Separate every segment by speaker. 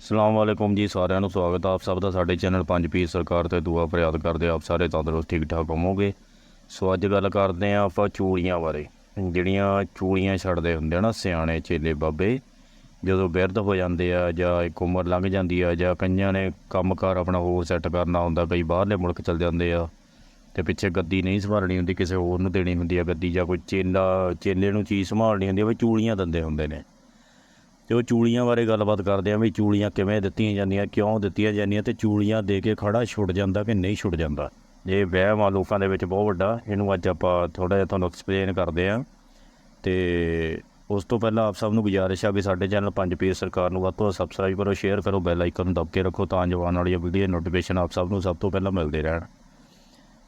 Speaker 1: ਸਲਾਮ ਵਾਲੇਕੁਮ ਜੀ, ਸਾਰਿਆਂ ਨੂੰ ਸਵਾਗਤ ਹੈ। ਆਪ ਸਭ ਦਾ ਸਾਡੇ ਚੈਨਲ ਪੰਜ ਪੀ ਸਰਕਾਰ ਤੇ ਦੁਆ ਫਰਿਆਦ ਕਰਦੇ ਆਪ ਸਾਰੇ ਤੰਦਰੁਸਤ ਠੀਕ ਠਾਕ ਹੋਵੋਗੇ? ਸੋ ਅੱਜ ਗੱਲ ਕਰਦੇ ਆ ਆਪਾਂ ਚੂੜੀਆਂ ਬਾਰੇ। ਜਿਹੜੀਆਂ ਚੂੜੀਆਂ ਛੱਡਦੇ ਹੁੰਦੇ ਆ ਨਾ, ਸਿਆਣੇ ਚੇਲੇ ਬਾਬੇ, ਜਦੋਂ ਬਿਰਧ ਹੋ ਜਾਂਦੇ ਆ ਜਾਂ ਇੱਕ ਉਮਰ ਲੰਘ ਜਾਂਦੀ ਆ ਜਾਂ ਕਈਆਂ ਨੇ ਕੰਮਕਾਰ ਆਪਣਾ ਹੋਰ ਸੈੱਟ ਕਰਨਾ ਹੁੰਦਾ, ਕਈ ਬਾਹਰਲੇ ਮੁਲਕ ਚਲ ਜਾਂਦੇ ਆ ਤੇ ਪਿੱਛੇ ਗੱਦੀ ਨਹੀਂ ਸੰਭਾਲਣੀ ਹੁੰਦੀ, ਕਿਸੇ ਹੋਰ ਨੂੰ ਦੇਣੀ ਹੁੰਦੀ ਆ ਗੱਦੀ ਜਾਂ ਕੋਈ ਚੇਲਾ, ਚੇਲੇ ਨੂੰ ਚੀਜ਼ ਸੰਭਾਲਣੀ ਹੁੰਦੀ ਆ, ਵੀ ਚੂੜੀਆਂ ਦਿੰਦੇ ਹੁੰਦੇ ਨੇ। ਤੇ ਉਹ ਚੂੜੀਆਂ ਬਾਰੇ ਗੱਲਬਾਤ ਕਰਦੇ ਆਂ ਵੀ ਚੂੜੀਆਂ ਕਿਵੇਂ ਦਿੱਤੀਆਂ ਜਾਂਦੀਆਂ, ਕਿਉਂ ਦਿੱਤੀਆਂ ਜਾਂਦੀਆਂ ਤੇ ਚੂੜੀਆਂ ਦੇ ਕੇ ਖੜਾ ਛੁੱਟ ਜਾਂਦਾ ਕਿ ਨਹੀਂ ਛੁੱਟ ਜਾਂਦਾ। ਇਹ ਵਹਿਮ ਆ ਲੋਕਾਂ ਦੇ ਵਿੱਚ ਬਹੁਤ ਵੱਡਾ, ਇਹਨੂੰ ਅੱਜ ਆਪਾਂ ਥੋੜਾ ਜਿਹਾ ਤੁਹਾਨੂੰ ਐਕਸਪਲੇਨ ਕਰਦੇ ਆਂ। ਤੇ ਉਸ ਤੋਂ ਪਹਿਲਾਂ ਆਪ ਸਭ ਨੂੰ ਗੁਜ਼ਾਰਿਸ਼ ਆ ਵੀ ਸਾਡੇ ਚੈਨਲ ਪੰਜ ਪੀਰ ਸਰਕਾਰ ਨੂੰ ਵੱਧ ਤੋਂ ਵੱਧ ਸਬਸਕ੍ਰਾਈਬ ਕਰੋ ਸ਼ੇਅਰ ਕਰੋ ਬੈਲ ਆਈਕਨ ਨੂੰ ਦਬ ਕੇ ਰੱਖੋ ਤਾਂ ਜੋ ਵਾਲੀਆਂ ਵੀਡੀਓ ਨੋਟੀਫਿਕੇਸ਼ਨ ਆਪ ਸਭ ਨੂੰ ਸਭ ਤੋਂ ਪਹਿਲਾਂ ਮਿਲਦੇ ਰਹਿਣ।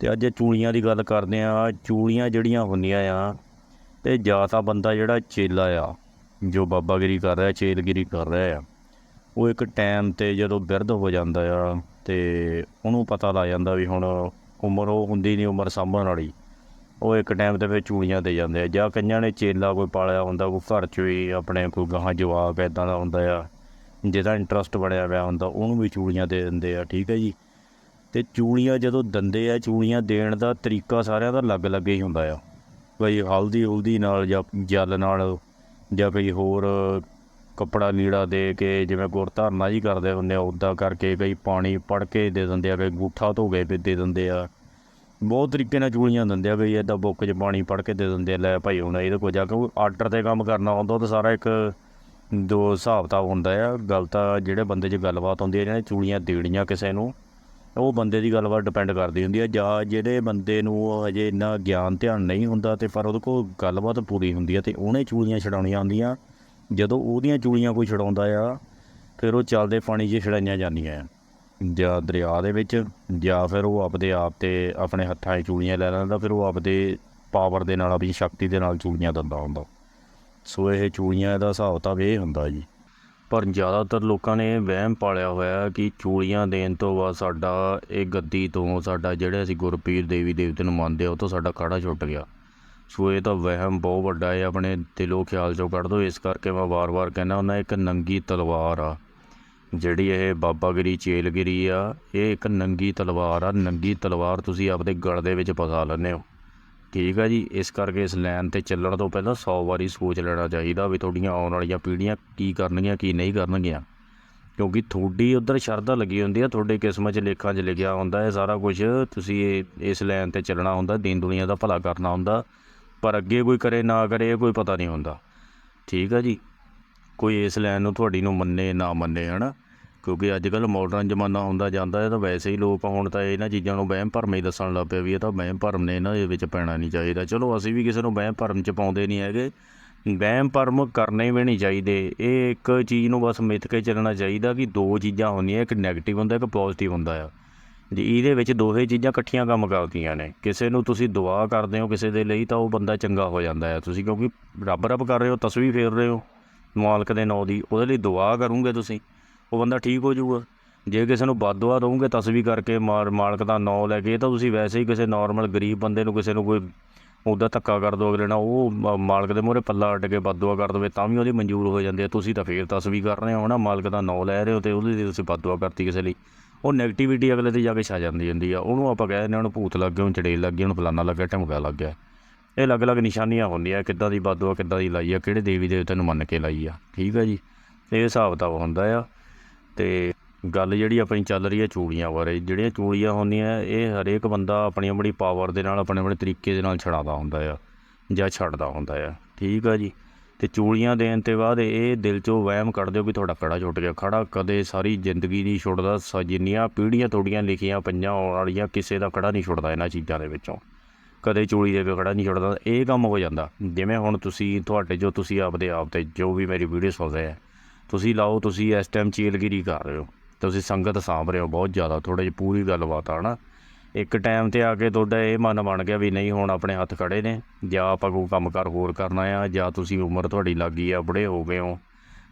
Speaker 1: ਤੇ ਅੱਜ ਚੂੜੀਆਂ ਦੀ ਗੱਲ ਕਰਦੇ ਆ ਚੂੜੀਆਂ ਜਿਹੜੀਆਂ ਹੁੰਦੀਆਂ ਆ ਤੇ ਜਾਂ ਤਾਂ ਬੰਦਾ ਜਿਹੜਾ ਚੇਲਾ ਆ ਜੋ ਬਾਬਾਗਿਰੀ ਕਰ ਰਿਹਾ, ਚੇਲਗਿਰੀ ਕਰ ਰਿਹਾ ਆ, ਉਹ ਇੱਕ ਟਾਈਮ ਤੇ ਜਦੋਂ ਬਿਰਧ ਹੋ ਜਾਂਦਾ ਆ ਤੇ ਉਹਨੂੰ ਪਤਾ ਲੱਗ ਜਾਂਦਾ ਵੀ ਹੁਣ ਉਮਰ ਉਹ ਹੁੰਦੀ ਨਹੀਂ ਉਮਰ ਸਾਂਭਣ ਵਾਲੀ। ਉਹ ਇੱਕ ਟਾਈਮ ਤੇ ਫਿਰ ਚੂੜੀਆਂ ਦੇ ਜਾਂਦੇ ਆ, ਜਾਂ ਕਈਆਂ ਨੇ ਚੇਲਾ ਕੋਈ ਪਾਲਿਆ ਹੁੰਦਾ, ਕੋਈ ਘਰ 'ਚ ਹੀ ਆਪਣੇ ਕੋਈ ਗਾਹਾਂ ਜਵਾਕ ਇਦਾਂ ਦਾ ਹੁੰਦਾ ਆ, ਜਿਹਦਾ ਇੰਟਰਸਟ ਬਣਿਆ ਹੋਇਆ ਹੁੰਦਾ, ਉਹਨੂੰ ਵੀ ਚੂੜੀਆਂ ਦੇ ਦਿੰਦੇ ਆ, ਠੀਕ ਹੈ ਜੀ। ਤੇ ਚੂੜੀਆਂ ਜਦੋਂ ਦੰਦੇ ਆ, ਚੂੜੀਆਂ ਦੇਣ ਦਾ ਤਰੀਕਾ ਸਾਰਿਆਂ ਦਾ ਅਲੱਗ-ਅਲੱਗ ਹੀ ਹੁੰਦਾ ਆ। ਕੋਈ ਹਲਦੀ ਹੁਲਦੀ ਨਾਲ ਜਾਂ ਜਲ ਨਾਲ ਜਾਂ ਕੋਈ ਹੋਰ ਕੱਪੜਾ ਲੀੜਾ ਦੇ ਕੇ ਜਿਵੇਂ ਗੁਰ ਧਾਰਨਾ ਜੀ ਕਰਦੇ ਹੁੰਦੇ ਆ ਉੱਦਾਂ ਕਰਕੇ ਕਈ ਪਾਣੀ ਪੜ ਕੇ ਦੇ ਦਿੰਦੇ ਆ, ਕਈ ਗੂਠਾ ਧੋ ਕੇ ਵੀ ਦੇ ਦਿੰਦੇ ਆ। ਬਹੁਤ ਤਰੀਕੇ ਨਾਲ ਚੂੜੀਆਂ ਦਿੰਦੇ ਆ ਕਈ ਇੱਦਾਂ ਬੁੱਕ 'ਚ ਪਾਣੀ ਪੜ ਕੇ ਦੇ ਦਿੰਦੇ ਆ, ਲੈ ਭਾਈ ਹੁਣ ਇਹਦੇ ਕੋਲ ਜਾ ਕੇ ਆਰਡਰ ਤੇ ਕੰਮ ਕਰਨਾ ਹੁੰਦਾ, ਉਹ ਤਾਂ ਸਾਰਾ ਇੱਕ ਦੋ ਹਿਸਾਬ ਤਾਂ ਹੁੰਦਾ ਆ, ਗੱਲ ਤਾਂ ਜਿਹੜੇ ਬੰਦੇ 'ਚ ਗੱਲਬਾਤ ਹੁੰਦੀ ਹੈ ਜਿਹਨੇ ਚੂੜੀਆਂ ਦੇਣੀਆਂ ਕਿਸੇ ਨੂੰ। ਉਹ ਬੰਦੇ ਦੀ ਗੱਲਬਾਤ ਡਿਪੈਂਡ ਕਰਦੀ ਹੁੰਦੀ ਹੈ ਜਾਂ ਜਿਹੜੇ ਬੰਦੇ ਨੂੰ ਅਜੇ ਇੰਨਾ ਗਿਆਨ ਧਿਆਨ ਨਹੀਂ ਹੁੰਦਾ ਤੇ ਪਰ ਉਹਦੇ ਕੋਲ ਗੱਲਬਾਤ ਪੂਰੀ ਹੁੰਦੀ ਹੈ ਤੇ ਉਹਨੇ ਚੂੜੀਆਂ ਛਡਾਉਣੀਆਂ ਹੁੰਦੀਆਂ ਜਦੋਂ ਉਹਦੀਆਂ ਚੂੜੀਆਂ ਕੋਈ ਛਡਾਉਂਦਾ ਆ, ਫਿਰ ਉਹ ਚੱਲਦੇ ਪਾਣੀ 'ਚ ਛੜਾਈਆਂ ਜਾਂਦੀਆਂ ਆ। ਜਾਂ ਦਰਿਆ ਦੇ ਵਿੱਚ, ਜਾਂ ਫਿਰ ਉਹ ਆਪਦੇ ਆਪ ਤੇ ਆਪਣੇ ਹੱਥਾਂ 'ਚ ਚੂੜੀਆਂ ਲੈ ਲੈਂਦਾ, ਫਿਰ ਉਹ ਆਪਦੇ ਪਾਵਰ ਦੇ ਨਾਲ, ਆਪਣੀ ਸ਼ਕਤੀ ਦੇ ਨਾਲ ਚੂੜੀਆਂ ਦਿੰਦਾ ਹੁੰਦਾ। ਸੋ ਇਹ ਚੂੜੀਆਂ ਦਾ ਹਿਸਾਬ ਤਾਂ ਇਹ ਹੁੰਦਾ ਜੀ। ਪਰ ਜ਼ਿਆਦਾਤਰ ਲੋਕਾਂ ਨੇ ਵਹਿਮ ਪਾਲਿਆ ਹੋਇਆ ਕਿ ਚੂੜੀਆਂ ਦੇਣ ਤੋਂ ਬਾਅਦ ਸਾਡਾ ਇਹ ਗੱਦੀ ਤੋਂ ਸਾਡਾ ਜਿਹੜੇ ਅਸੀਂ ਗੁਰਪੀਰ ਦੇਵੀ ਦੇਵਤੇ ਨੂੰ ਮੰਨਦੇ ਆ ਉਹ ਤੋਂ ਸਾਡਾ ਕਾੜਾ ਛੁੱਟ ਗਿਆ। ਸੋ ਇਹ ਤਾਂ ਵਹਿਮ ਬਹੁਤ ਵੱਡਾ ਹੈ ਆਪਣੇ ਦਿਲੋਂ ਖਿਆਲ ਚੋਂ ਕੱਢ ਦਿਓ ਇਸ ਕਰਕੇ ਮੈਂ ਵਾਰ-ਵਾਰ ਕਹਿੰਦਾ ਹੁੰਦਾ ਇੱਕ ਨੰਗੀ ਤਲਵਾਰ ਆ। ਜਿਹੜੀ ਇਹ ਬਾਬਾਗਿਰੀ, ਚੇਲਗਿਰੀ ਆ, ਇਹ ਇੱਕ ਨੰਗੀ ਤਲਵਾਰ ਆ। ਨੰਗੀ ਤਲਵਾਰ ਤੁਸੀਂ ਆਪਦੇ ਗਲ ਦੇ ਵਿੱਚ ਫਸਾ ਲੈਂਦੇ ਹੋ। ਠੀਕ ਆ ਜੀ, ਇਸ ਕਰਕੇ ਇਸ ਲਾਈਨ ਤੇ ਚੱਲਣ ਤੋਂ ਪਹਿਲਾਂ 100 ਵਾਰੀ ਸੋਚ ਲੈਣਾ ਚਾਹੀਦਾ ਵੀ ਤੁਹਾਡੀਆਂ ਆਉਣ ਵਾਲੀਆਂ ਪੀੜ੍ਹੀਆਂ ਕੀ ਕਰਨਗੀਆਂ, ਕੀ ਨਹੀਂ ਕਰਨਗੀਆਂ। ਕਿਉਂਕਿ ਤੁਹਾਡੀ ਉਧਰ ਸ਼ਰਧਾ ਲੱਗੀ ਹੁੰਦੀ ਆ, ਤੁਹਾਡੇ ਕਿਸਮਤ 'ਚ ਲੇਖਾਂ 'ਚ ਲਿਖਿਆ ਹੁੰਦਾ ਹੈ ਸਾਰਾ ਕੁਝ ਤੁਸੀਂ ਇਹ- ਇਸ ਲਾਈਨ ਤੇ ਚੱਲਣਾ ਹੁੰਦਾ, ਦੀਨ ਦੁਨੀਆ ਦਾ ਭਲਾ ਕਰਨਾ ਹੁੰਦਾ, ਪਰ ਅੱਗੇ ਕੋਈ ਕਰੇ, ਨਾ ਕਰੇ, ਇਹ ਕੋਈ ਪਤਾ ਨਹੀਂ ਹੁੰਦਾ। ਠੀਕ ਆ ਜੀ, ਕੋਈ ਇਸ ਲਾਈਨ ਨੂੰ ਤੁਹਾਡੀ ਨੂੰ ਮੰਨੇ, ਨਾ ਮੰਨੇ, ਹਨਾ? ਕਿਉਂਕਿ ਅੱਜ ਕੱਲ ਮਾਡਰਨ ਜ਼ਮਾਨਾ ਹੁੰਦਾ ਜਾਂਦਾ ਹੈ, ਤਾਂ ਵੈਸੇ ਹੀ ਲੋਕ ਹੁਣ ਤਾਂ ਇਹਨਾਂ ਚੀਜ਼ਾਂ ਨੂੰ ਵਹਿਮ ਭਰਮ ਹੀ ਦੱਸਣ ਲੱਗ ਪਿਆ ਵੀ ਇਹ ਤਾਂ ਵਹਿਮ ਭਰਮ ਨੇ ਇਹਨਾਂ ਦੇ ਵਿੱਚ ਪੈਣਾ ਨਹੀਂ ਚਾਹੀਦਾ। ਚਲੋ ਅਸੀਂ ਵੀ ਕਿਸੇ ਨੂੰ ਵਹਿਮ ਭਰਮ ਚ ਪਾਉਂਦੇ ਨਹੀਂ ਹੈਗੇ। ਵਹਿਮ ਭਰਮ ਕਰਨੇ ਵੀ ਨਹੀਂ ਚਾਹੀਦੇ। ਇਹ ਇੱਕ ਚੀਜ਼ ਨੂੰ ਬਸ ਮਿੱਥ ਕੇ ਚੱਲਣਾ ਚਾਹੀਦਾ ਕਿ ਦੋ ਚੀਜ਼ਾਂ ਹੁੰਦੀਆਂ, ਇੱਕ ਨੈਗੇਟਿਵ ਹੁੰਦਾ, ਇੱਕ ਪੋਜ਼ਿਟਿਵ ਹੁੰਦਾ ਆ। ਜੀ ਇਹਦੇ ਵਿੱਚ ਦੋਹੇ ਚੀਜ਼ਾਂ ਇਕੱਠੀਆਂ ਕੰਮ ਕਰਦੀਆਂ ਨੇ, ਕਿਸੇ ਨੂੰ ਤੁਸੀਂ ਦੁਆ ਕਰਦੇ ਹੋ ਕਿਸੇ ਦੇ ਲਈ ਤਾਂ ਉਹ ਬੰਦਾ ਚੰਗਾ ਹੋ ਜਾਂਦਾ ਹੈ ਤੁਸੀਂ ਕਿਉਂਕਿ ਰੱਬ ਰੱਬ ਕਰ ਰਹੇ ਹੋ, ਤਸਵੀਰ ਫੇਰ ਰਹੇ ਹੋ। ਮਾਲਕ ਦੇ ਨਾਂ ਦੀ, ਉਹਦੇ ਲਈ ਦੁਆ ਕਰੋਗੇ ਤੁਸੀਂ। ਉਹ ਬੰਦਾ ਠੀਕ ਹੋ ਜਾਊਗਾ। ਜੇ ਕਿਸੇ ਨੂੰ ਬਦਦੁਆ ਦਵੋਗੇ ਤਸਵੀ ਕਰਕੇ ਮਾਰ, ਮਾਲਕ ਦਾ ਨਾਂ ਲੈ ਕੇ, ਇਹ ਤਾਂ ਤੁਸੀਂ ਵੈਸੇ ਹੀ ਕਿਸੇ ਨਾਰਮਲ ਗਰੀਬ ਬੰਦੇ ਨੂੰ ਕਿਸੇ ਨੂੰ ਕੋਈ ਉਹਦਾ ਧੱਕਾ ਕਰ ਦੋ ਅਗਲੇ ਨਾਲ, ਉਹ ਮਾਲਕ ਦੇ ਮੂਹਰੇ ਪੱਲਾ ਅੱਡ ਕੇ ਬਦਦੁਆ ਕਰ ਦੇਵੇ, ਤਾਂ ਵੀ ਉਹਦੀ ਮਨਜ਼ੂਰ ਹੋ ਜਾਂਦੀ ਹੈ। ਤੁਸੀਂ ਤਾਂ ਫੇਰ ਤਸਵੀ ਕਰ ਰਹੇ ਹੋ ਨਾ, ਮਾਲਕ ਦਾ ਨਾਂ ਲੈ ਰਹੇ ਹੋ ਤੇ ਉਹਦੀ ਤੁਸੀਂ ਬਦਦੁਆ ਕਰਤੀ ਕਿਸੇ ਲਈ। ਉਹ ਨੈਗੇਟਿਵਿਟੀ ਅਗਲੇ ਤੇ ਜਾ ਕੇ ਛਾ ਜਾਂਦੀ ਹੁੰਦੀ ਆ। ਉਹਨੂੰ ਆਪਾਂ ਕਹਿ ਦਿੰਦੇ ਹਾਂ, ਉਹਨੂੰ ਭੂਤ ਲੱਗ ਗਿਆ, ਉਹਨੂੰ ਚੜੇਲ ਲੱਗ ਗਈ ਉਹਨੂੰ ਫਲਾਨਾ ਲੱਗ ਗਿਆ, ਢਮਕਾ ਲੱਗ ਗਿਆ। ਇਹ ਅਲੱਗ-ਅਲੱਗ ਨਿਸ਼ਾਨੀਆਂ ਹੁੰਦੀਆਂ ਕਿੱਦਾਂ ਦੀ ਬਦਦੁਆ ਕਿੱਦਾਂ ਦੀ ਲਾਈ ਆ, ਕਿਹੜੇ ਦੇਵੀ ਦੇਵਤੇ ਨੂੰ ਮੰਨ ਕੇ ਲਾਈ ਆ। ਠੀਕ ਆ ਜੀ। ਇਹ ਹਿਸਾਬ ਤਾਂ ਹੁੰਦਾ ਆ। ਅਤੇ ਗੱਲ ਜਿਹੜੀ ਆਪਣੀ ਚੱਲ ਰਹੀ ਹੈ ਚੂੜੀਆਂ ਬਾਰੇ, ਜਿਹੜੀਆਂ ਚੂੜੀਆਂ ਹੁੰਦੀਆਂ, ਇਹ ਹਰੇਕ ਬੰਦਾ ਆਪਣੀ ਆਪਣੀ ਪਾਵਰ ਦੇ ਨਾਲ, ਆਪਣੇ ਆਪਣੇ ਤਰੀਕੇ ਦੇ ਨਾਲ ਛੁਡਾਉਂਦਾ ਹੁੰਦਾ ਆ, ਜਾਂ ਛੱਡਦਾ ਹੁੰਦਾ ਆ। ਠੀਕ ਆ ਜੀ? ਅਤੇ ਚੂੜੀਆਂ ਦੇਣ ਤੋਂ ਬਾਅਦ ਇਹ ਦਿਲ ਚੋਂ ਵਹਿਮ ਕੱਢ ਦਿਓ ਵੀ ਤੁਹਾਡਾ ਕੜਾ ਛੁੱਟ ਗਿਆ। ਖੜਾ ਕਦੇ ਸਾਰੀ ਜ਼ਿੰਦਗੀ ਨਹੀਂ ਛੁੱਟਦਾ, ਸ- ਜਿੰਨੀਆਂ ਪੀੜ੍ਹੀਆਂ ਤੁਹਾਡੀਆਂ ਲਿਖੀਆਂ ਪੰਜਾਂ ਆਉਣ ਵਾਲੀਆਂ, ਕਿਸੇ ਦਾ ਕੜਾ ਨਹੀਂ ਛੁੱਟਦਾ ਇਹਨਾਂ ਚੀਜ਼ਾਂ ਦੇ ਵਿੱਚੋਂ। ਕਦੇ ਚੂੜੀ ਦੇ ਕੇ ਨਹੀਂ ਛੁੱਟਦਾ, ਇਹ ਕੰਮ ਹੋ ਜਾਂਦਾ। ਜਿਵੇਂ ਹੁਣ ਤੁਸੀਂ, ਤੁਹਾਡੇ ਜੋ ਤੁਸੀਂ ਆਪਦੇ ਆਪ ਤੇ ਜੋ ਵੀ ਮੇਰੀ ਵੀਡੀਓ ਸੁਣ ਰਹੇ ਆ ਤੁਸੀਂ ਲਾਓ, ਤੁਸੀਂ ਇਸ ਟਾਈਮ ਚੇਲਗਿਰੀ ਕਰ ਰਹੇ ਹੋ। ਤੁਸੀਂ ਸੰਗਤ ਸਾਂਭ ਰਹੇ ਹੋ ਬਹੁਤ ਜ਼ਿਆਦਾ ਥੋੜੇ ਜਿਹੀ ਪੂਰੀ ਗੱਲਬਾਤ ਆ ਨਾ। ਇੱਕ ਟਾਈਮ ਤੇ ਆ ਕੇ ਤੁਹਾਡਾ ਇਹ ਮਨ ਬਣ ਗਿਆ ਵੀ ਨਹੀਂ, ਹੁਣ ਆਪਣੇ ਹੱਥ ਖੜੇ ਨੇ। ਜਾਂ ਆਪਾਂ ਕੋਈ ਕੰਮਕਾਰ ਹੋਰ ਕਰਨਾ ਆ, ਜਾਂ ਤੁਸੀਂ ਉਮਰ ਤੁਹਾਡੀ ਲੱਗੀ ਆ, ਬੁੜੇ ਹੋ ਗਏ ਹੋ।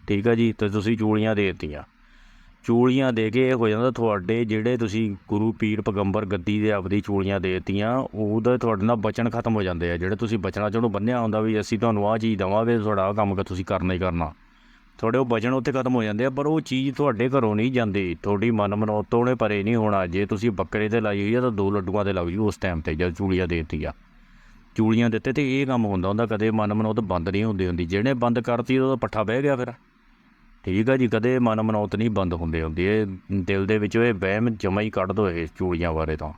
Speaker 1: ਠੀਕ ਆ ਜੀ, ਤੇ ਤੁਸੀਂ ਚੂਲੀਆਂ ਦੇ ਦਿੱਤੀਆਂ। ਚੂੜੀਆਂ ਦੇ ਕੇ ਇਹ ਹੋ ਜਾਂਦਾ ਤੁਹਾਡੇ ਜਿਹੜੇ ਤੁਸੀਂ ਗੁਰੂ ਪੀਰ ਪਗੰਬਰ ਗੱਦੀ ਦੇ ਆਪਦੀ ਚੂਲੀਆਂ ਦੇ ਦਿੱਤੀਆਂ, ਉਹਦਾ ਤੁਹਾਡੇ ਨਾਲ ਬਚਨ ਖਤਮ ਹੋ ਜਾਂਦੇ ਆ। ਜਿਹੜੇ ਤੁਸੀਂ ਬਚਣਾ ਚਾਹੁੰਦੇ ਬੰਨਿਆ ਹੁੰਦਾ ਵੀ ਅਸੀਂ ਤੁਹਾਨੂੰ ਆਹ ਚੀਜ਼ ਦੇਵਾਂਗੇ, ਤੁਹਾਡਾ ਆਹ ਕੰਮ ਕਿ ਤੁਸੀਂ ਕਰਨਾ ਹੀ ਕਰਨਾ। ਤੁਹਾਡੇ ਉਹ ਵਜਨ ਉੱਥੇ ਖਤਮ ਹੋ ਜਾਂਦੇ ਆ, ਪਰ ਉਹ ਚੀਜ਼ ਤੁਹਾਡੇ ਘਰੋਂ ਨਹੀਂ ਜਾਂਦੀ। ਤੁਹਾਡੀ ਮਨ ਮਨੋਤ ਤੋਂ ਉਹਨੇ ਪਰੇ ਨਹੀਂ ਹੋਣਾ। ਜੇ ਤੁਸੀਂ ਬੱਕਰੇ ਤੇ ਲਾਈ ਹੋਈ ਆ, ਤਾਂ ਦੋ ਲੱਡੂਆਂ ਤੇ ਲੱਗ ਜੂ, ਉਸ ਟਾਈਮ ਤੇ ਜਦ ਚੂੜੀਆਂ ਦੇਤੀ ਆ। ਚੂੜੀਆਂ ਦਿੱਤੇ ਤੇ ਇਹ ਕੰਮ ਹੁੰਦਾ ਹੁੰਦਾ, ਕਦੇ ਮਨ ਮਨੋਤ ਬੰਦ ਨਹੀਂ ਹੁੰਦੀ ਹੁੰਦੀ। ਜਿਹਨੇ ਬੰਦ ਕਰਤੀ, ਉਹਦਾ ਪੱਠਾ ਬਹਿ ਗਿਆ ਫਿਰ। ਠੀਕ ਆ ਜੀ, ਕਦੇ ਮਨ ਮਨੋਤ ਨਹੀਂ ਬੰਦ ਹੁੰਦੇ ਹੁੰਦੀ। ਇਹ ਦਿਲ ਦੇ ਵਿੱਚੋਂ ਇਹ ਵਹਿਮ ਜਮਾ ਹੀ ਕੱਢ ਦੋ ਇਹ ਚੂੜੀਆਂ ਬਾਰੇ ਤਾਂ।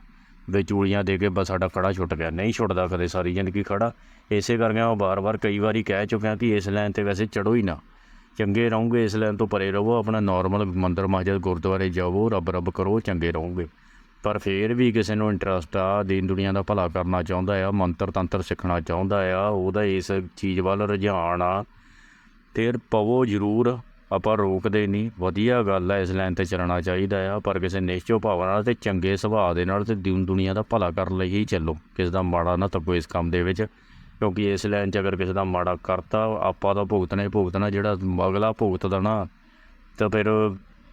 Speaker 1: ਵੀ ਚੂੜੀਆਂ ਦੇ ਕੇ ਬਸ ਸਾਡਾ ਖੜਾ ਛੁੱਟ ਗਿਆ। ਨਹੀਂ ਛੁੱਟਦਾ ਕਦੇ ਸਾਰੀ ਜ਼ਿੰਦਗੀ ਖੜਾ। ਇਸੇ ਕਰਕੇ ਉਹ ਬਾਰ-ਬਾਰ ਕਈ ਵਾਰੀ ਕਹਿ ਚੁੱਕਿਆ ਕਿ ਇਸ ਲਾਈਨ ਤੇ ਵੈਸੇ ਚੜੋ ਹੀ ਨਾ। ਚੰਗੇ ਰਹੋਗੇ, ਇਸ ਲੈਣ ਤੋਂ ਪਰੇ ਰਹੋ, ਆਪਣਾ ਨਾਰਮਲ ਮੰਦਰ ਮਸਜਿਦ ਗੁਰਦੁਆਰੇ ਜਾਵੋ ਰੱਬ ਰੱਬ ਕਰੋ, ਚੰਗੇ ਰਹੋਗੇ। ਪਰ ਫੇਰ ਵੀ ਕਿਸੇ ਨੂੰ ਇੰਟਰਸਟ ਆ, ਦੀਨ ਦੁਨੀਆ ਦਾ ਭਲਾ ਕਰਨਾ ਚਾਹੁੰਦਾ ਆ, ਮੰਤਰ ਤੰਤਰ ਸਿੱਖਣਾ ਚਾਹੁੰਦਾ ਆ, ਉਹਦਾ ਇਸ ਚੀਜ਼ ਵੱਲ ਰੁਝਾਨ ਆ। ਫਿਰ ਪਵੋ ਜ਼ਰੂਰ, ਆਪਾਂ ਰੋਕਦੇ ਨਹੀਂ, ਵਧੀਆ ਗੱਲ ਆ, ਇਸ ਲਾਈਨ ਤੇ ਚੱਲਣਾ ਚਾਹੀਦਾ ਆ, ਪਰ ਕਿਸੇ ਨਿਸ਼ਚੋ ਭਾਵਨਾ ਨਾਲ ਤੇ ਚੰਗੇ ਸੁਭਾਅ ਦੇ ਨਾਲ ਤੇ ਦੀਨ ਦੁਨੀਆ ਦਾ ਭਲਾ ਕਰਨ ਲਈ ਹੀ ਚੱਲੋ, ਕਿਸੇ ਦਾ ਮਾੜਾ ਨਾ ਤੱਕੋ ਇਸ ਕੰਮ ਦੇ ਵਿੱਚ। ਕਿਉਂਕਿ ਇਸ ਲਾਈਨ 'ਚ ਅਗਰ ਕਿਸੇ ਦਾ ਮਾੜਾ ਕਰਤਾ, ਆਪਾਂ ਤਾਂ ਭੁਗਤਣਾ ਹੀ ਭੁਗਤਣਾ, ਜਿਹੜਾ ਅਗਲਾ ਭੁਗਤਦਾ ਨਾ, ਤਾਂ ਫਿਰ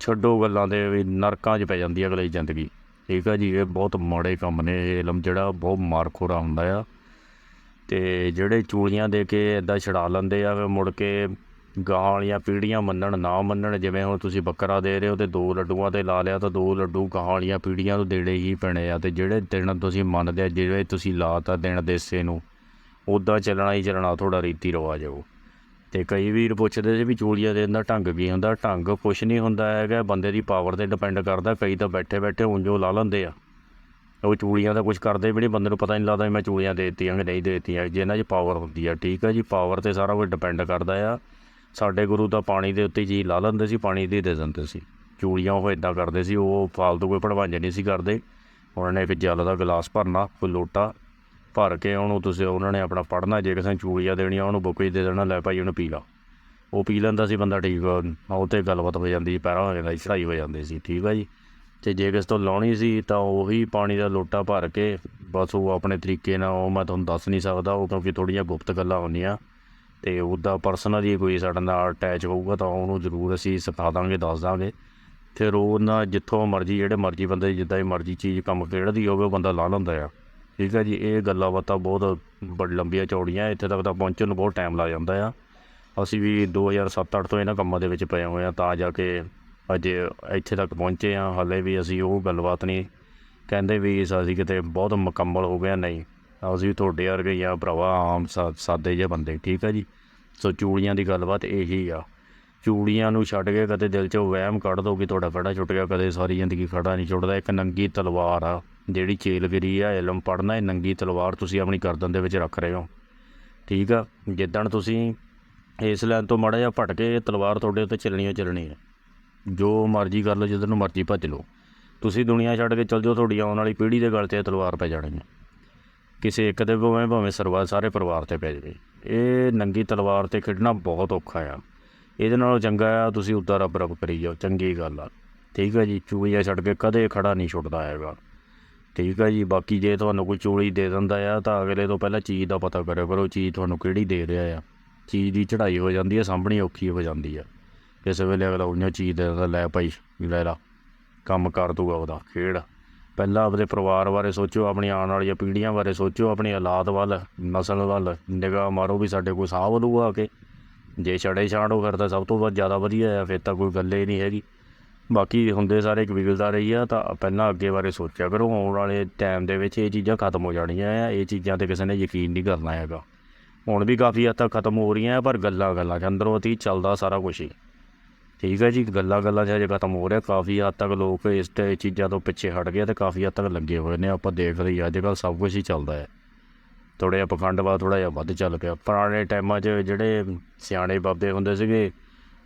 Speaker 1: ਛੱਡੋ ਗੱਲਾਂ ਦੇ ਵੀ ਨਰਕਾਂ 'ਚ ਪੈ ਜਾਂਦੀ ਹੈ ਅਗਲੀ ਜ਼ਿੰਦਗੀ। ਠੀਕ ਆ ਜੀ, ਇਹ ਬਹੁਤ ਮਾੜੇ ਕੰਮ ਨੇ, ਇਹ ਇਲਮ ਜਿਹੜਾ ਬਹੁਤ ਮਾਰਖੋਰਾ ਹੁੰਦਾ ਆ। ਤੇ ਜਿਹੜੇ ਚੂਲੀਆਂ ਦੇ ਕੇ ਇਦਾਂ ਛਡਾ ਲੈਂਦੇ ਆ ਮੁੜ ਕੇ ਗਾਂ ਵਾਲੀਆਂ ਪੀੜੀਆਂ ਮੰਨਣ, ਨਾ ਮੰਨਣ, ਜਿਵੇਂ ਹੁਣ ਤੁਸੀਂ ਬੱਕਰਾ ਦੇ ਰਹੇ ਹੋ ਤੇ ਦੋ ਲੱਡੂਆਂ ਤੇ ਲਾ ਲਿਆ, ਤਾਂ ਦੋ ਲੱਡੂ ਗਾਂ ਵਾਲੀਆਂ ਪੀੜੀਆਂ ਨੂੰ ਦੇਣੇ ਹੀ ਪੈਣੇ ਆ। ਤੇ ਜਿਹੜੇ ਦਿਨ ਤੁਸੀਂ ਮੰਨਦੇ ਆ, ਜਿਹੜੇ ਤੁਸੀਂ ਲਾਤਾ ਦਿਨ ਦੇਸੇ ਨੂੰ ਉੱਦਾਂ ਚੱਲਣਾ ਹੀ ਚੱਲਣਾ, ਤੁਹਾਡਾ ਰੀਤੀ ਰਿਵਾਜ ਹੈ ਉਹ। ਤੇ ਕਈ ਵੀਰ ਪੁੱਛਦੇ ਸੀ ਵੀ ਚੂੜੀਆਂ ਦੇਣ ਦਾ ਢੰਗ ਕੀ ਹੁੰਦਾ? ਢੰਗ ਕੁਛ ਨਹੀਂ ਹੁੰਦਾ ਹੈਗਾ, ਬੰਦੇ ਦੀ ਪਾਵਰ ਤੇ ਡਿਪੈਂਡ ਕਰਦਾ, ਕਈ ਤਾਂ ਬੈਠੇ ਬੈਠੇ ਉਂਝੋ ਲਾ ਲੈਂਦੇ ਆ। ਉਹ ਚੂੜੀਆਂ ਦਾ ਕੁਝ ਕਰਦੇ ਵੀ ਨਹੀਂ, ਬੰਦੇ ਨੂੰ ਪਤਾ ਨਹੀਂ ਲੱਗਦਾ ਵੀ ਮੈਂ ਚੂੜੀਆਂ ਦੇ ਦਿੱਤੀਆਂ ਕਿ ਨਹੀਂ ਦੇ ਦਿੱਤੀਆਂ ਜੇ ਇਹਨਾਂ 'ਚ ਪਾਵਰ ਹੁੰਦੀ ਆ, ਠੀਕ ਆ ਜੀ? ਪਾਵਰ ਤੇ ਸਾਰਾ ਕੁਝ ਡਿਪੈਂਡ ਕਰਦਾ ਆ। ਸਾਡੇ ਗੁਰੂ ਤਾਂ ਪਾਣੀ ਦੇ ਉੱਤੇ ਜੀ ਲਾ ਲੈਂਦੇ ਸੀ, ਪਾਣੀ ਦੀ ਦੇ ਦਿੰਦੇ ਸੀ। ਚੂੜੀਆਂ ਉਹ ਇਦਾਂ ਕਰਦੇ ਸੀ, ਉਹ ਫਾਲਤੂ ਕੋਈ ਭੜਵਾਂਜ ਨਹੀਂ ਸੀ ਕਰਦੇ। ਉਹਨਾਂ ਨੇ ਫਿਰ ਜਲ ਦਾ ਗਲਾਸ ਭਰਨਾ ਕੋਈ ਲੋਟਾ ਭਰ ਕੇ ਉਹਨੂੰ ਤੁਸੀਂ ਉਹਨਾਂ ਨੇ ਆਪਣਾ ਪੜਨਾ ਜੇ ਕਿਸੇ ਨੇ ਚੂੜੀਆਂ ਦੇਣੀਆਂ, ਉਹਨੂੰ ਬੁੱਕ ਦੇ ਦੇਣਾ, ਲੈ ਭਾਈ ਉਹਨੂੰ ਪੀ ਲਾ। ਉਹ ਪੀ ਲੈਂਦਾ ਸੀ ਬੰਦਾ ਠੀਕ ਆ ਉਹ ਤੇ ਗੱਲਬਾਤ ਹੋ ਜਾਂਦੀ ਸੀ, ਪੈਰਾ ਹੋ ਜਾਂਦਾ ਸੀ ਚੜਾਈ ਹੋ ਜਾਂਦੀ ਸੀ, ਠੀਕ ਆ ਜੀ। ਤੇ ਜੇ ਕਿਸ ਤੋਂ ਲਾਉਣੀ ਸੀ ਤਾਂ ਉਹੀ ਪਾਣੀ ਦਾ ਲੋਟਾ ਭਰ ਕੇ ਬਸ ਉਹ ਆਪਣੇ ਤਰੀਕੇ ਨਾਲ, ਉਹ ਮੈਂ ਤੁਹਾਨੂੰ ਦੱਸ ਨਹੀਂ ਸਕਦਾ, ਉਹ ਕਿਉਂਕਿ ਥੋੜੀਆਂ ਗੁਪਤ ਗੱਲਾਂ ਹੁੰਦੀਆਂ। ਤੇ ਉਹਦਾ ਪਰਸਨਲੀ ਕੋਈ ਸਾਡੇ ਨਾਲ ਅਟੈਚ ਹੋਊਗਾ ਤਾਂ ਉਹਨੂੰ ਜ਼ਰੂਰ ਅਸੀਂ ਸਿਖਾ ਦਾਂਗੇ, ਦੱਸ ਦਾਂਗੇ। ਫਿਰ ਉਹ ਨਾ ਜਿੱਥੋਂ ਮਰਜ਼ੀ, ਜਿਹੜੇ ਮਰਜ਼ੀ ਬੰਦੇ, ਜਿੱਦਾਂ ਦੀ ਮਰਜ਼ੀ ਚੀਜ਼ ਕੰਮ ਕਿਹੜਦੀ ਹੋਵੇ, ਉਹ ਬੰਦਾ ਲਾ ਲੈਂਦਾ ਆ। ਠੀਕ ਹੈ ਜੀ, ਇਹ ਗੱਲਾਂ ਬਾਤਾਂ ਬਹੁਤ ਬੜ, ਲੰਬੀਆਂ ਚੌੜੀਆਂ, ਇੱਥੇ ਤੱਕ ਤਾਂ ਪਹੁੰਚਣ ਨੂੰ ਬਹੁਤ ਟਾਈਮ ਲੱਗ ਜਾਂਦਾ ਆ। ਅਸੀਂ ਵੀ 2007-8 ਤੋਂ ਇਹਨਾਂ ਕੰਮਾਂ ਦੇ ਵਿੱਚ ਪਏ ਹੋਏ ਆ, ਤਾਂ ਜਾ ਕੇ ਅੱਜ ਇੱਥੇ ਤੱਕ ਪਹੁੰਚੇ ਆ, ਹਾਲੇ ਵੀ ਅਸੀਂ ਉਹ ਗੱਲਬਾਤ ਨਹੀਂ ਕਹਿੰਦੇ ਵੀ ਅਸੀਂ ਕਿਤੇ ਬਹੁਤ ਮੁਕੰਮਲ ਹੋ ਗਏ ਨਹੀਂ। ਅਸੀਂ ਤੁਹਾਡੇ ਵਰਗੇ ਹੀ ਆ, ਭਰਾਵਾ, ਆਮ ਸਾਦੇ ਜਿਹੇ ਬੰਦੇ, ਠੀਕ ਆ ਜੀ? ਸੋ ਚੂੜੀਆਂ ਦੀ ਗੱਲਬਾਤ ਇਹੀ ਆ। ਚੂੜੀਆਂ ਨੂੰ ਛੱਡ ਕੇ ਕਦੇ ਦਿਲ 'ਚੋਂ ਵਹਿਮ ਕੱਢ ਦੋ ਕਿ ਤੁਹਾਡਾ ਖੜਾ ਛੁੱਟ ਗਿਆ, ਕਦੇ ਸਾਰੀ ਜ਼ਿੰਦਗੀ ਖੜਾ ਨਹੀਂ ਛੁੱਟਦਾ, ਇੱਕ ਨੰਗੀ ਤਲਵਾਰ ਆ। ਜਿਹੜੀ ਚੇਲਗਰੀ ਆ ਇਲਮ ਪੜਨਾ ਇਹ ਨੰਗੀ ਤਲਵਾਰ ਤੁਸੀਂ ਆਪਣੀ ਗਰਦਨ ਦੇ ਵਿੱਚ ਰੱਖ ਰਹੇ ਹੋ। ਠੀਕ ਆ? ਜਿੱਦਣ ਤੁਸੀਂ ਇਸ ਲਾਈਨ ਤੋਂ ਮਾੜਾ ਜਿਹਾ ਭਟਕੇ, ਇਹ ਤਲਵਾਰ ਤੁਹਾਡੇ ਉੱਤੇ ਚੱਲਣੀ ਓ ਚੱਲਣੀ ਹੈ ਜੋ ਮਰਜ਼ੀ ਕਰ ਲਓ ਜਿੱਧਰ ਨੂੰ ਮਰਜ਼ੀ ਭੱਜ ਲਓ। ਤੁਸੀਂ ਦੁਨੀਆ ਛੱਡ ਕੇ ਚੱਲ ਜਾਓ, ਤੁਹਾਡੀ ਆਉਣ ਵਾਲੀ ਪੀੜ੍ਹੀ ਦੇ ਗਲ ਤੇ ਇਹ ਤਲਵਾਰ ਪੈ ਜਾਣੀ ਹੈ ਕਿਸੇ ਇੱਕ ਦੇ ਭਾਵੇਂ ਭਾਵੇਂ ਸਰਵਾ, ਸਾਰੇ ਪਰਿਵਾਰ ਤੇ ਪੈ ਜਾਵੇ। ਇਹ ਨੰਗੀ ਤਲਵਾਰ ਤੇ ਖੇਡਣਾ ਬਹੁਤ ਔਖਾ ਆ। ਇਹਦੇ ਨਾਲੋਂ ਚੰਗਾ ਆ, ਤੁਸੀਂ ਉੱਦਾਂ ਰੱਬ ਰੱਬ ਕਰੀ ਜਾਓ। ਚੰਗੀ ਗੱਲ ਆ। ਠੀਕ ਹੈ ਜੀ? ਚੂੜੀਆਂ ਛੱਡ ਕੇ ਕਦੇ ਖੜਾ ਨਹੀਂ ਛੁੱਟਦਾ ਹੈਗਾ। ਠੀਕ ਹੈ ਜੀ, ਬਾਕੀ ਜੇ ਤੁਹਾਨੂੰ ਕੋਈ ਚੂੜੀ ਦੇ ਦਿੰਦਾ ਆ, ਤਾਂ ਅਗਲੇ ਤੋਂ ਪਹਿਲਾਂ ਚੀਜ਼ ਦਾ ਪਤਾ ਕਰਿਓ ਕਰੋ, ਚੀਜ਼ ਤੁਹਾਨੂੰ ਕਿਹੜੀ ਦੇ ਰਿਹਾ ਆ। ਚੀਜ਼ ਦੀ ਚੜ੍ਹਾਈ ਹੋ ਜਾਂਦੀ ਆ ਸਾਂਭਣੀ ਔਖੀ ਹੋ ਜਾਂਦੀ ਆ। ਕਿਸੇ ਵੇਲੇ ਅਗਲਾ ਉਹਨਾਂ ਚੀਜ਼ ਦੇ ਦਿੰਦਾ, ਲੈ ਭਾਈ, ਲੈ ਲਾ, ਕੰਮ ਕਰ ਦੂਗਾ ਉਹਦਾ ਖੇਡ। ਪਹਿਲਾਂ ਆਪਣੇ ਪਰਿਵਾਰ ਬਾਰੇ ਸੋਚੋ ਆਪਣੀ ਆਉਣ ਵਾਲੀਆਂ ਪੀੜ੍ਹੀਆਂ ਬਾਰੇ ਸੋਚੋ, ਆਪਣੇ ਹਾਲਾਤ ਵੱਲ, ਨਸਲ ਵੱਲ, ਨਿਗਾਹ ਮਾਰੋ ਵੀ ਸਾਡੇ ਕੋਲ ਸਾਹ ਲੂਗਾ ਆ ਕੇ। ਜੇ ਛੜੇ ਛਾੜੋ ਫਿਰ ਤਾਂ ਸਭ ਤੋਂ ਵੱਧ ਜ਼ਿਆਦਾ ਵਧੀਆ ਆ, ਫਿਰ ਤਾਂ ਕੋਈ ਗੱਲ ਹੀ ਨਹੀਂ ਹੈਗੀ। ਬਾਕੀ ਹੁੰਦੇ ਸਾਰੇ ਇੱਕ ਕਬੀਲਦਾਰ ਰਹੀ ਆ, ਤਾਂ ਪਹਿਲਾਂ ਅੱਗੇ ਬਾਰੇ ਸੋਚਿਆ ਕਰੋ, ਆਉਣ ਵਾਲੇ ਟਾਈਮ ਦੇ ਵਿੱਚ ਇਹ ਚੀਜ਼ਾਂ ਖਤਮ ਹੋ ਜਾਣੀਆਂ ਆ, ਇਹ ਚੀਜ਼ਾਂ ਤੇ ਕਿਸੇ ਨੇ ਯਕੀਨ ਨਹੀਂ ਕਰਨਾ ਹੈਗਾ। ਹੁਣ ਵੀ ਕਾਫੀ ਹੱਦ ਤੱਕ ਖਤਮ ਹੋ ਰਹੀਆਂ ਪਰ ਗੱਲਾਂ ਗੱਲਾਂ 'ਚ ਅੰਦਰੋਂ ਅਤੀ ਚੱਲਦਾ ਸਾਰਾ ਕੁਝ ਹੀ। ਠੀਕ ਹੈ ਜੀ, ਗੱਲਾਂ ਗੱਲਾਂ 'ਚ ਅਜੇ ਖਤਮ ਹੋ ਰਿਹਾ, ਕਾਫੀ ਹੱਦ ਤੱਕ ਲੋਕ ਇਸ ਤੇ ਚੀਜ਼ਾਂ ਤੋਂ ਪਿੱਛੇ ਹਟ ਗਏ ਤੇ ਕਾਫੀ ਹੱਦ ਤੱਕ ਲੱਗੇ ਹੋਏ ਨੇ, ਆਪਾਂ ਦੇਖ ਰਹੀ ਅੱਜ ਕੱਲ੍ਹ ਸਭ ਕੁਝ ਹੀ ਚੱਲਦਾ ਹੈ। ਥੋੜ੍ਹਾ ਜਿਹਾ ਪਖੰਡਵਾ, ਥੋੜ੍ਹਾ ਜਿਹਾ ਵੱਧ ਚੱਲ ਪਿਆ। ਪੁਰਾਣੇ ਟਾਈਮਾਂ 'ਚ ਜਿਹੜੇ ਸਿਆਣੇ ਬਾਬੇ ਹੁੰਦੇ ਸੀਗੇ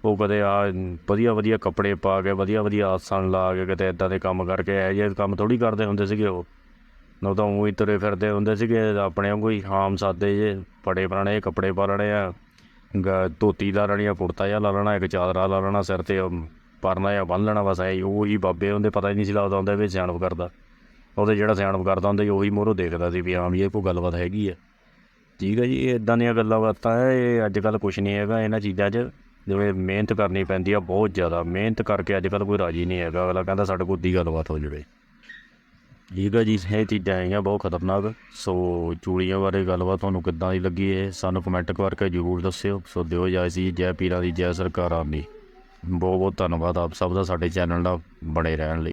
Speaker 1: ਉਹ ਕਦੇ ਆ ਵਧੀਆ ਵਧੀਆ ਕੱਪੜੇ ਪਾ ਕੇ, ਵਧੀਆ ਵਧੀਆ ਆਸਣ ਲਾ ਕੇ ਕਿਤੇ ਇਦਾਂ ਦੇ ਕੰਮ ਕਰਕੇ ਇਹ ਜਿਹੇ ਕੰਮ ਥੋੜੀ ਕਰਦੇ ਹੁੰਦੇ ਸੀਗੇ ਉਹ। ਨਾ ਤਾਂ ਉਹੀ ਤੁਰੇ ਫਿਰਦੇ ਹੁੰਦੇ ਸੀਗੇ, ਆਪਣੇ ਵਾਂਗੂ ਹੀ ਆਮ ਸਾਦੇ ਜੇ ਪੜੇ ਪੁਰਾਣੇ ਜਿਹੇ ਕੱਪੜੇ ਪਾ ਲੈਣੇ ਆ, ਗ- ਧੋਤੀ ਲਾ ਲੈਣੀ ਆ, ਕੁੜਤਾ ਜਿਹਾ ਲਾ ਲੈਣਾ, ਇੱਕ ਚਾਦਰਾ ਲਾ ਲੈਣਾ ਸਿਰ ਤੇ ਉਹ ਪਰਨਾ ਜਿਹਾ ਬੰਨ੍ਹ ਲੈਣਾ ਬਸ ਐ ਉਹੀ ਬਾਬੇ ਹੁੰਦੇ ਪਤਾ ਹੀ ਨਹੀਂ ਸੀ ਲੱਗਦਾ ਹੁੰਦਾ ਵੀ ਸਿਆਣਪ ਕਰਦਾ। ਉਹਦੇ ਜਿਹੜਾ ਸਿਆਣਪ ਕਰਦਾ ਹੁੰਦਾ ਸੀ, ਉਹੀ ਮੋਹਰੋਂ ਦੇਖਦਾ ਸੀ ਵੀ ਹਾਂ ਵੀ ਇਹ ਕੋਈ ਗੱਲਬਾਤ ਹੈਗੀ ਆ। ਠੀਕ ਹੈ ਜੀ, ਇਹ ਇਦਾਂ ਦੀਆਂ ਗੱਲਾਂ ਬਾਤਾਂ ਹੈ ਇਹ ਅੱਜ ਕੱਲ੍ਹ ਕੁਝ ਨਹੀਂ ਹੈਗਾ ਇਹਨਾਂ ਚੀਜ਼ਾਂ 'ਚ। ਜਿਵੇਂ ਮਿਹਨਤ ਕਰਨੀ ਪੈਂਦੀ ਆ ਬਹੁਤ ਜ਼ਿਆਦਾ। ਮਿਹਨਤ ਕਰਕੇ ਅੱਜ ਕੱਲ੍ਹ ਕੋਈ ਰਾਜੀ ਨਹੀਂ ਹੈਗਾ। ਅਗਲਾ ਕਹਿੰਦਾ ਸਾਡੇ ਕੋਲ ਦੀ ਗੱਲਬਾਤ ਹੋ ਜਾਵੇ। ਠੀਕ ਹੈ ਜੀ, ਇਹ ਚੀਜ਼ਾਂ ਹੈਗੀਆਂ ਬਹੁਤ ਖਤਰਨਾਕ। ਸੋ ਚੂੜੀਆਂ ਬਾਰੇ ਗੱਲਬਾਤ ਤੁਹਾਨੂੰ ਕਿੱਦਾਂ ਦੀ ਲੱਗੀ ਇਹ, ਸਾਨੂੰ ਕਮੈਂਟ ਕਰਕੇ ਜ਼ਰੂਰ ਦੱਸਿਓ। ਸੋ ਦਿਓ ਜਾਇ ਸੀ, ਜੈ ਪੀਰਾਂ ਦੀ ਜੈ ਸਰਕਾਰਾਂ ਦੀ ਬਹੁਤ ਬਹੁਤ ਧੰਨਵਾਦ ਆਪ ਸਭ ਦਾ ਸਾਡੇ ਚੈਨਲ ਨਾਲ ਬਣੇ ਰਹਿਣ ਲਈ।